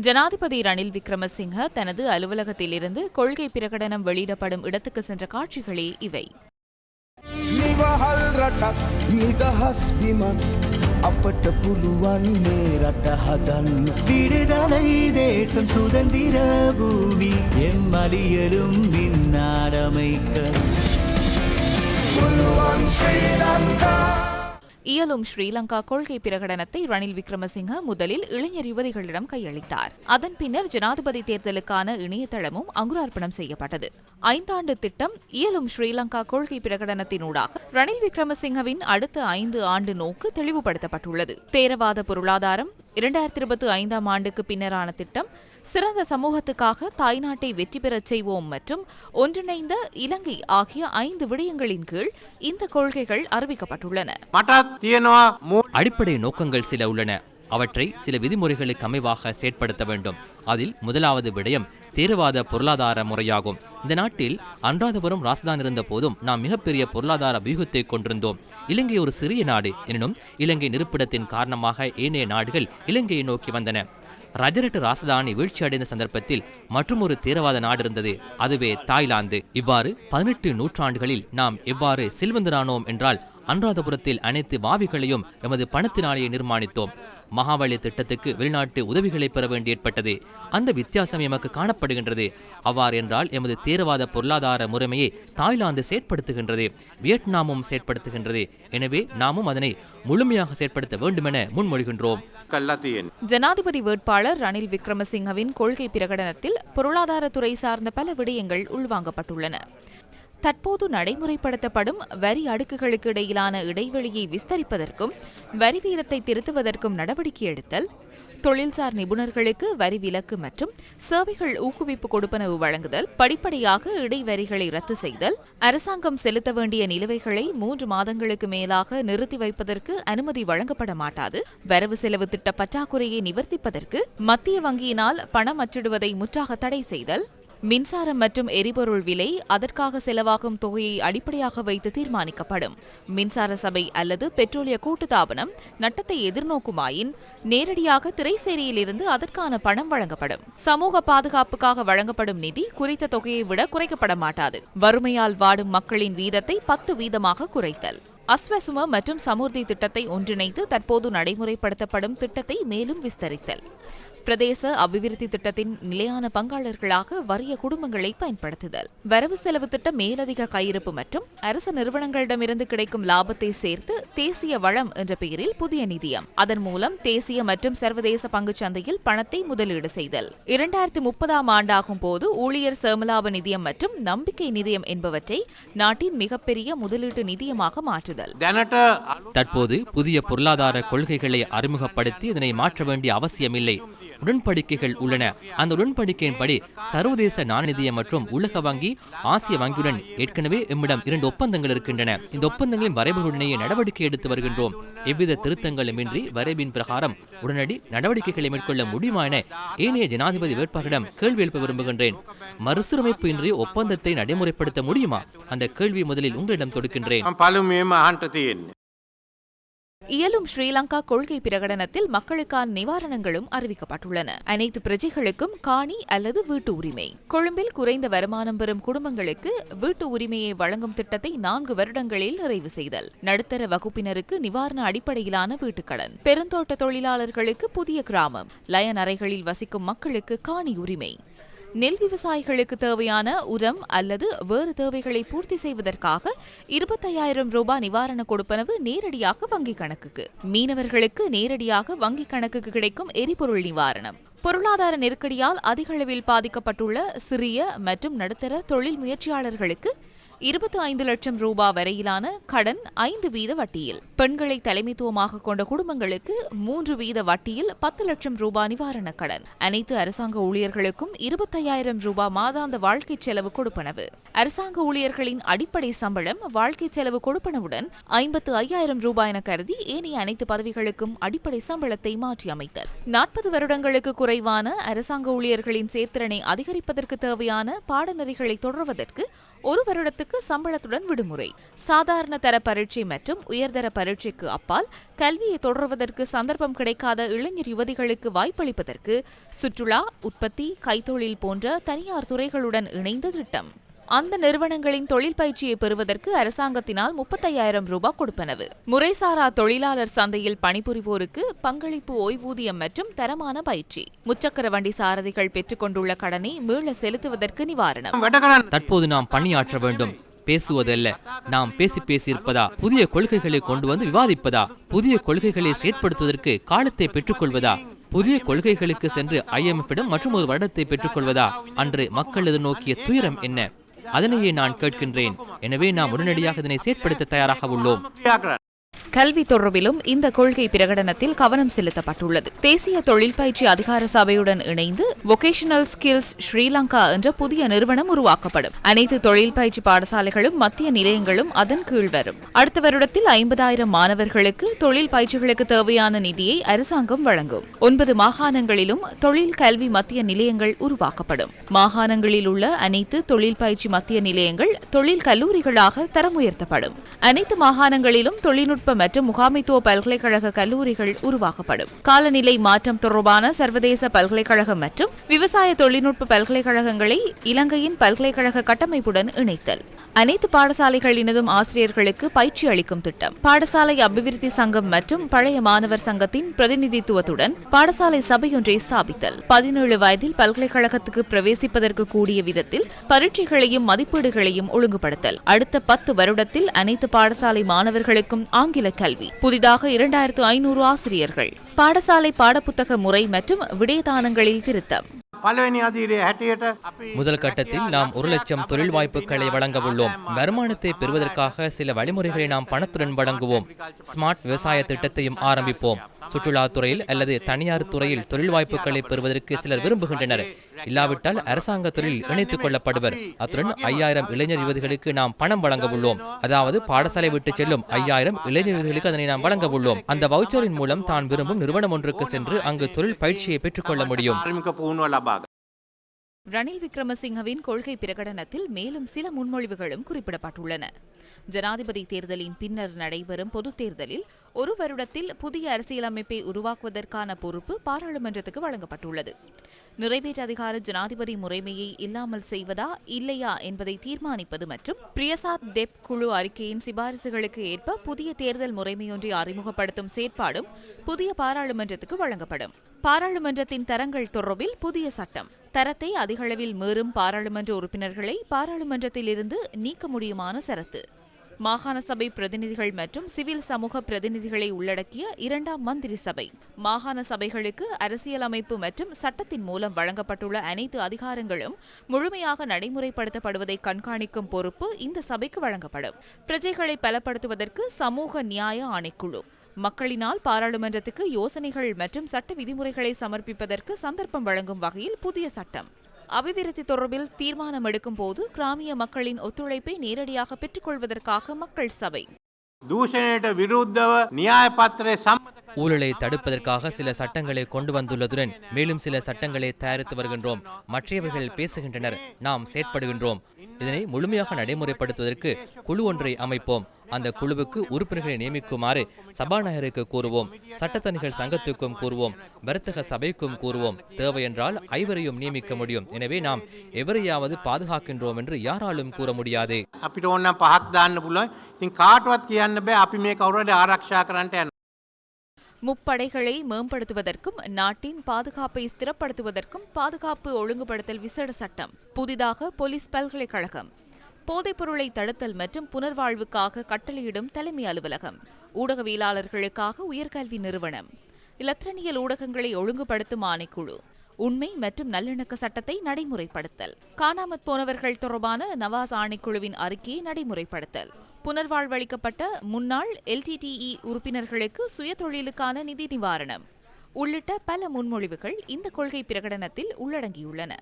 ஜனாதிபதி ரணில் விக்ரமசிங்க தனது அலுவலகத்திலிருந்து கொள்கை பிரகடனம் வெளியிடப்படும் இடத்துக்கு சென்ற காட்சிகளே இவை. அப்பட்ட புலுவன்னே ரட்டஹதன் விடுதலை தேசம் சுதந்திர பூமி எம்மலியலும் இந்நாடமைக்க புலுவன் இயலும் ஸ்ரீலங்கா கொள்கை பிரகடனத்தை ரணில் விக்ரமசிங்க முதலில் இளைஞர் யுவதிகளிடம் கையளித்தார். அதன் பின்னர் ஜனாதிபதி தேர்தலுக்கான இணையதளமும் அங்குரார்ப்பணம் செய்யப்பட்டது. ஐந்தாண்டு திட்டம் இயலும் ஸ்ரீலங்கா கொள்கை பிரகடனத்தினூடாக ரணில் விக்ரமசிங்கவின் அடுத்த ஐந்து ஆண்டு நோக்கு தெளிவுபடுத்தப்பட்டுள்ளது. தேரவாத பொருளாதாரம் இரண்டாயிரத்தி இருபத்தி ஐந்தாம் ஆண்டுக்கு பின்னரான திட்டம் சிறந்த சமூகத்துக்காக தாய்நாட்டை வெற்றி பெறச் செய்வோம் மற்றும் ஒன்றிணைந்த இலங்கை ஆகிய ஐந்து விடயங்களின் கீழ் இந்த கொள்கைகள் அறிவிக்கப்பட்டுள்ளன. அடிப்படை நோக்கங்கள் சில உள்ளன. அவற்றை சில விதிமுறைகளுக்கு அமைவாக செயற்படுத்த வேண்டும். அதில் முதலாவது விடயம் தேரவாத பொருளாதார முறையாகும். இந்த நாட்டில் அன்றாதபுரம் ராசதான் இருந்த போதும் நாம் மிகப்பெரிய பொருளாதார வியூகத்தை கொண்டிருந்தோம். இலங்கை ஒரு சிறிய நாடு எனினும் இலங்கை நிருப்பிடத்தின் காரணமாக ஏனைய நாடுகள் இலங்கையை நோக்கி வந்தன. ரஜரட்டு ராசதானி வீழ்ச்சியடைந்த சந்தர்ப்பத்தில் மற்றொரு தேரவாத நாடு இருந்தது. அதுவே தாய்லாந்து. இவ்வாறு பதினெட்டு நூற்றாண்டுகளில் நாம் எவ்வாறு செல்வந்தரானோம் என்றால் அனுராதபுரத்தில் அனைத்து வாவிகளையும் எமது பணத்தினாலேயே நிர்மாணித்தோம். மகாவலி திட்டத்துக்கு வெளிநாட்டு உதவிகளை பெற வேண்டி ஏற்பட்டது. அந்த வித்தியாசம் எமக்கு காணப்படுகின்றது. அவ்வாறு என்றால் எமது தேர்வாத பொருளாதார முறைமையை தாய்லாந்து செயற்படுத்துகின்றது வியட்நாமும் செயற்படுத்துகின்றது. எனவே நாமும் அதனை முழுமையாக செயற்படுத்த வேண்டுமென முன்மொழிகின்றோம். ஜனாதிபதி வேட்பாளர் ரணில் விக்ரமசிங்கவின் கொள்கை பிரகடனத்தில் பொருளாதாரத்துறை சார்ந்த பல விடயங்கள் உள்வாங்கப்பட்டுள்ளன. தற்போது நடைமுறைப்படுத்தப்படும் வரி அடுக்குகளுக்கு இடையிலான இடைவெளியை விஸ்தரிப்பதற்கும் வரி வீதத்தை திருத்துவதற்கும் நடவடிக்கை எடுத்தல் தொழில்சார் நிபுணர்களுக்கு வரி விலக்கு மற்றும் சேவைகள் ஊக்குவிப்பு கொடுப்பனவு வழங்குதல் படிப்படியாக இடைவரிகளை ரத்து செய்தல் அரசாங்கம் செலுத்த வேண்டிய நிலுவைகளை மூன்று மாதங்களுக்கு மேலாக நிறுத்தி வைப்பதற்கு அனுமதி வழங்கப்பட மாட்டாது. வரவு செலவு திட்ட பற்றாக்குறையை நிவர்த்திப்பதற்கு மத்திய வங்கியினால் பணம் அச்சிடுவதை முற்றாக தடை செய்தல் மின்சாரம் மற்றும் எரிபொருள் விலை அதற்காக செலவாகும் தொகையை அடிப்படையாக வைத்து தீர்மானிக்கப்படும். மின்சார சபை அல்லது பெட்ரோலிய கூட்டுத்தாபனம் நட்டத்தை எதிர்நோக்குமாயின் நேரடியாக திரைசேரியிலிருந்து அதற்கான பணம் வழங்கப்படும். சமூக பாதுகாப்புக்காக வழங்கப்படும் நிதி குறித்த தொகையை விட குறைக்கப்பட மாட்டாது. வறுமையால் வாடும் மக்களின் வீதத்தை பத்து வீதமாக குறைத்தல். அஸ்வசும மற்றும் சமுர்த்தி திட்டத்தை ஒன்றிணைத்து தற்போது நடைமுறைப்படுத்தப்படும் திட்டத்தை மேலும் விஸ்தரித்தல். பிரதேச அபிவிருத்தி திட்டத்தின் நிலையான பங்காளர்களாக வறிய குடும்பங்களை பயன்படுத்துதல். வரவு செலவு திட்ட மேலதிக கையிருப்பு மற்றும் அரசு நிறுவனங்களிடமிருந்து கிடைக்கும் லாபத்தை சேர்த்து தேசிய வளம் என்ற பெயரில் புதிய நிதியம். அதன் மூலம் தேசிய மற்றும் சர்வதேச பங்கு சந்தையில் பணத்தை முதலீடு செய்தல். இரண்டாயிரத்தி முப்பதாம் ஆண்டாகும் போது ஊழியர் சேமலாப நிதியம் மற்றும் நம்பிக்கை நிதியம் என்பவற்றை நாட்டின் மிகப்பெரிய முதலீட்டு நிதியமாக மாற்றுதல். தற்போது புதிய பொருளாதார கொள்கைகளை அறிமுகப்படுத்தி இதனை மாற்ற வேண்டிய அவசியமில்லை. உடன்படிக்கைகள் உள்ளன. அந்த உடன்படிக்கையின்படி சர்வதேச நாணயநிதியம் மற்றும் உலக வங்கி ஆசிய வங்கியுடன் ஏற்கனவே எம்மிடம் இரண்டு ஒப்பந்தங்கள் இருக்கின்றன. இந்த ஒப்பந்தங்களின் வரைவுடனேயே நடவடிக்கை எடுத்து வருகின்றோம். எவ்வித திருத்தங்களுமின்றி வரைவின் பிரகாரம் உடனடி நடவடிக்கைகளை மேற்கொள்ள முடியுமா என ஏனைய ஜனாதிபதி வேட்பாளரிடம் கேள்வி எழுப்ப விரும்புகின்றேன். மறுசீரமைப்பு இன்றி ஒப்பந்தத்தை நடைமுறைப்படுத்த முடியுமா? அந்த கேள்வி முதலில் உங்களிடம் தொடுக்கின்றேன். இயலும் ஸ்ரீலங்கா கொள்கை பிரகடனத்தில் மக்களுக்கான நிவாரணங்களும் அறிவிக்கப்பட்டுள்ளன. அனைத்து பிரஜைகளுக்கும் காணி அல்லது வீட்டு உரிமை. கொழும்பில் குறைந்த வருமானம் பெறும் குடும்பங்களுக்கு வீட்டு உரிமையை வழங்கும் திட்டத்தை நான்கு வருடங்களில் நிறைவு செய்தல். நடுத்தர வகுப்பினருக்கு நிவாரண அடிப்படையிலான வீட்டுக்கடன் பெருந்தோட்ட தொழிலாளர்களுக்கு புதிய கிராமம். லயன் அறைகளில் வசிக்கும் மக்களுக்கு காணி உரிமை. நெல் விவசாயிகளுக்கு தேவையான உரம் அல்லது வேறு தேவைகளை பூர்த்தி செய்வதற்காக இருபத்தையாயிரம் ரூபாய் நிவாரண கொடுப்பனவு நேரடியாக வங்கிக் கணக்குக்கு. மீனவர்களுக்கு நேரடியாக வங்கிக் கணக்குக்கு கிடைக்கும் எரிபொருள் நிவாரணம். பொருளாதார நெருக்கடியால் அதிக அளவில் பாதிக்கப்பட்டுள்ள சிறிய மற்றும் நடுத்தர தொழில் முயற்சியாளர்களுக்கு இருபத்தி ஐந்து லட்சம் ரூபாய் வரையிலான கடன் ஐந்து வீத வட்டியில். பெண்களை தலைமைத்துவமாக கொண்ட குடும்பங்களுக்கு மூன்று வீத வட்டியில் பத்து லட்சம் ரூபாய் நிவாரண கடன். அனைத்து அரசாங்க ஊழியர்களுக்கும் இருபத்தையாயிரம் ரூபாய் மாதாந்த வாழ்க்கை செலவு கொடுப்பனவு. அரசாங்க ஊழியர்களின் அடிப்படை சம்பளம் வாழ்க்கை செலவு கொடுப்பனவுடன் ஐம்பத்து ஐயாயிரம் ரூபாய் என கருதி ஏனைய அனைத்து பதவிகளுக்கும் அடிப்படை சம்பளத்தை மாற்றி அமைத்தல். நாற்பது வருடங்களுக்கு குறைவான அரசாங்க ஊழியர்களின் சேர்த்திறனை அதிகரிப்பதற்கு தேவையான பாடநெறிகளை தொடர்வதற்கு ஒரு வருடத்துக்கு சம்பளத்துடன் விடுமுறை. சாதாரண தர பரீட்சை மற்றும் உயர்தர பரீட்சைக்கு அப்பால் கல்வியை தொடர்வதற்கு சந்தர்ப்பம் கிடைக்காத இளைஞர் யுவதிகளுக்கு வாய்ப்பளிப்பதற்கு சுற்றுலா உற்பத்தி கைத்தொழில் போன்ற தனியார் துறைகளுடன் இணைந்த திட்டம். அந்த நிறுவனங்களின் தொழில் பயிற்சியை பெறுவதற்கு அரசாங்கத்தினால் முப்பத்தையாயிரம் ரூபாய் கொடுப்பனவு. முறைசாரா தொழிலாளர் சந்தையில் பணிபுரிவோருக்கு பங்களிப்பு ஓய்வூதியம் மற்றும் தரமான பயிற்சி. முச்சக்கர வண்டி சாரதிகள் பெற்றுக்கொண்டுள்ள கடனை மீள செலுத்துவதற்கு நிவாரணம். தற்போது நாம் பணியாற்ற வேண்டும். பேசுவதல்ல. நாம் பேசி பேசி இருப்பதா புதிய கொள்கைகளை கொண்டு வந்து விவாதிப்பதா? புதிய கொள்கைகளை செயற்படுத்துவதற்கு காலத்தை பெற்றுக்கொள்வதா? புதிய கொள்கைகளுக்கு சென்று ஐஎம்எஃபிடம் மற்றும் ஒரு வருடத்தை பெற்றுக்கொள்வதா? அன்று மக்கள் எதிர்நோக்கிய துயரம் என்ன? அதனையே நான் கேட்கின்றேன். எனவே நாம் உடனடியாக இதனை செயற்படுத்த தயாராக உள்ளோம். கல்வி தொடர்பிலும் இந்த கொள்கை பிரகடனத்தில் கவனம் செலுத்தப்பட்டுள்ளது. தேசிய தொழில் பயிற்சி அதிகார சபையுடன் இணைந்து வொகேஷனல் ஸ்கில்ஸ் ஸ்ரீலங்கா என்ற புதிய நிறுவனம் உருவாக்கப்படும். அனைத்து தொழில் பயிற்சி பாடசாலைகளும் மத்திய நிலையங்களும் அதன் கீழ் வரும். அடுத்த வருடத்தில் ஐம்பதாயிரம் மாணவர்களுக்கு தொழில் பயிற்சிகளுக்கு தேவையான நிதியை அரசாங்கம் வழங்கும். ஒன்பது மாகாணங்களிலும் தொழில் கல்வி மத்திய நிலையங்கள் உருவாக்கப்படும். மாகாணங்களில் உள்ள அனைத்து தொழில் பயிற்சி மத்திய நிலையங்கள் தொழில் கல்லூரிகளாக தரம் உயர்த்தப்படும் அனைத்து மாகாணங்களிலும் தொழில்நுட்ப மற்றும் முகாமைத்துவ பல்கலைக்கழக கல்லூரிகள் உருவாக்கப்படும். காலநிலை மாற்றம் தொடர்பான சர்வதேச பல்கலைக்கழகம் மற்றும் விவசாய தொழில்நுட்ப பல்கலைக்கழகங்களை இலங்கையின் பல்கலைக்கழக கட்டமைப்புடன் இணைத்தல். அனைத்து பாடசாலைகளினதும் ஆசிரியர்களுக்கு பயிற்சி அளிக்கும் திட்டம். பாடசாலை அபிவிருத்தி சங்கம் மற்றும் பழைய மாணவர் சங்கத்தின் பிரதிநிதித்துவத்துடன் பாடசாலை சபையொன்றை ஸ்தாபித்தல். பதினேழு வயதில் பல்கலைக்கழகத்துக்கு பிரவேசிப்பதற்கு கூடிய விதத்தில் பரீட்சைகளையும் மதிப்பீடுகளையும் ஒழுங்குபடுத்தல். அடுத்த பத்து வருடத்தில் அனைத்து பாடசாலை மாணவர்களுக்கும் ஆங்கில பாடத்திட்ட கல்வி. புதிதாக இரண்டாயிரத்து ஐநூறு ஆசிரியர்கள். பாடசாலை பாடப்புத்தக முறை மற்றும் விடயதானங்களில் திருத்தம். முதல் கட்டத்தில் நாம் ஒரு லட்சம் தொழில் வாய்ப்புகளை வழங்க உள்ளோம். வருமானத்தை பெறுவதற்காக சில வழிமுறைகளை நாம் பணத்துடன் வழங்குவோம். ஸ்மார்ட் விவசாய திட்டத்தையும் ஆரம்பிப்போம். சுற்றுலாத்துறையில் அல்லது தனியார் துறையில் தொழில் வாய்ப்புகளை பெறுவதற்கு சிலர் விரும்புகின்றனர். இல்லாவிட்டால் அரசாங்க இணைத்துக் கொள்ளப்படுவர். அத்துடன் ஐயாயிரம் இளைஞர் யுவதிகளுக்கு நாம் பணம் வழங்க உள்ளோம் அதாவது பாடசாலை விட்டு செல்லும் ஐயாயிரம் இளைஞர் யுவதிகளுக்கு அதனை நாம் வழங்க உள்ளோம் அந்த வவுச்சரின் மூலம் தான் விரும்பும் நிறுவனம் ஒன்றுக்கு சென்று அங்கு தொழில் பயிற்சியை பெற்றுக்கொள்ள முடியும். ரணில் விக்ரமசிங்கவின் கொள்கை பிரகடனத்தில் மேலும் சில முன்மொழிவுகளும் குறிப்பிடப்பட்டுள்ளன. ஜனாதிபதி தேர்தலின் பின்னர் நடைபெறும் பொதுத் தேர்தலில் ஒரு வருடத்தில் புதிய அரசியலமைப்பை உருவாக்குவதற்கான பொறுப்பு பாராளுமன்றத்துக்கு வழங்கப்பட்டுள்ளது. நிறைவேற்று அதிகார ஜனாதிபதி முறைமையை இல்லாமல் செய்வதா இல்லையா என்பதை தீர்மானிப்பது மற்றும் பிரியசாத் டெப் குழு அறிக்கையின் சிபாரிசுகளுக்கு ஏற்ப புதிய தேர்தல் முறைமையொன்றை அறிமுகப்படுத்தும் செயற்பாடும் புதிய பாராளுமன்றத்துக்கு வழங்கப்படும். பாராளுமன்றத்தின் தரங்கள் தொடர்பில் புதிய சட்டம். தரத்தை அதிகளவில் மீறும் பாராளுமன்ற உறுப்பினர்களை பாராளுமன்றத்திலிருந்து நீக்க முடியுமான சரத்து. மாகாண சபை பிரதிநிதிகள் மற்றும் சிவில் சமூக பிரதிநிதிகளை உள்ளடக்கிய இரண்டாம் மந்திரி சபை. மாகாண சபைகளுக்கு அரசியலமைப்பு மற்றும் சட்டத்தின் மூலம் வழங்கப்பட்டுள்ள அனைத்து அதிகாரங்களும் முழுமையாக நடைமுறைப்படுத்தப்படுவதை கண்காணிக்கும் பொறுப்பு இந்த சபைக்கு வழங்கப்படும். பிரஜைகளை பலப்படுத்துவதற்கு சமூக நியாய ஆணைக்குழு. மக்களினால் பாராளுமன்றத்துக்கு யோசனைகள் மற்றும் சட்ட விதிமுறைகளை சமர்ப்பிப்பதற்கு சந்தர்ப்பம் வழங்கும் வகையில் புதிய சட்டம். அபிவிருத்தி தொடர்பில் தீர்மானம் எடுக்கும் போது கிராமிய மக்களின் ஒத்துழைப்பை நேரடியாக பெற்றுக்கொள்வதற்காக மக்கள் சபை දූෂණයට විරුද්ධව න්‍යාය පත්‍රය සම්මත කර ஊழலை தடுப்பதற்காக சில சட்டங்களை கொண்டு வந்துள்ளதுடன் மேலும் சில சட்டங்களை தயாரித்து வருகின்றோம் மற்றவர்கள் பேசுகின்றனர் நாம் செயற்படுகின்றோம் இதனை முழுமையாக நடைமுறைப்படுத்துவதற்கு குழு ஒன்றை அமைப்போம் அந்த குழுவுக்கு உறுப்பினர்களை நியமிக்குமாறு சபாநாயகருக்கு கூறுவோம் சட்டத்தணிகள் சங்கத்துக்கும் கூறுவோம் வர்த்தக சபைக்கும் கூறுவோம் தேவையென்றால் ஐவரையும் நியமிக்க முடியும் எனவே நாம் எவரையாவது பாதுகாக்கின்றோம் என்று யாராலும் கூற முடியாது අපිට ඕන්න පහක් දාන්න පුළුවන් ඉතින් කාටවත් කියන්න බෑ අපි මේ කවුරට ආරක්ෂා කරන්නට යන්න. முப்படைகளை மேம்படுத்துவதற்கும் நாட்டின் பாதுகாப்பை ஸ்திரப்படுத்துவதற்கும் பாதுகாப்பு ஒழுங்குபடுத்தல் விசேட சட்டம் புதிதாக போலீஸ் பல்கலைக்கழகம். போதைப்பொருளை தடுத்தல் மற்றும் புனர்வாழ்வுக்காக கட்டளையிடும் தலைமை அலுவலகம் ஊடகவியலாளர்களுக்காக உயர்கல்வி நிறுவனம். இலத்திரனியல் ஊடகங்களை ஒழுங்குபடுத்தும் ஆணைக்குழு உண்மை மற்றும் நல்லிணக்க சட்டத்தை நடைமுறைப்படுத்தல். காணாமற் போனவர்கள் தொடர்பான நவாஸ் ஆணைக்குழுவின் அறிக்கையை நடைமுறைப்படுத்தல். புனர்வாழ்வளிக்கப்பட்ட முன்னாள் எல்டிடிஇ உறுப்பினர்களுக்கு சுயதொழிலுக்கான நிதி நிவாரணம். உள்ளிட்ட பல முன்மொழிவுகள் இந்த கொள்கை பிரகடனத்தில் உள்ளடங்கியுள்ளன.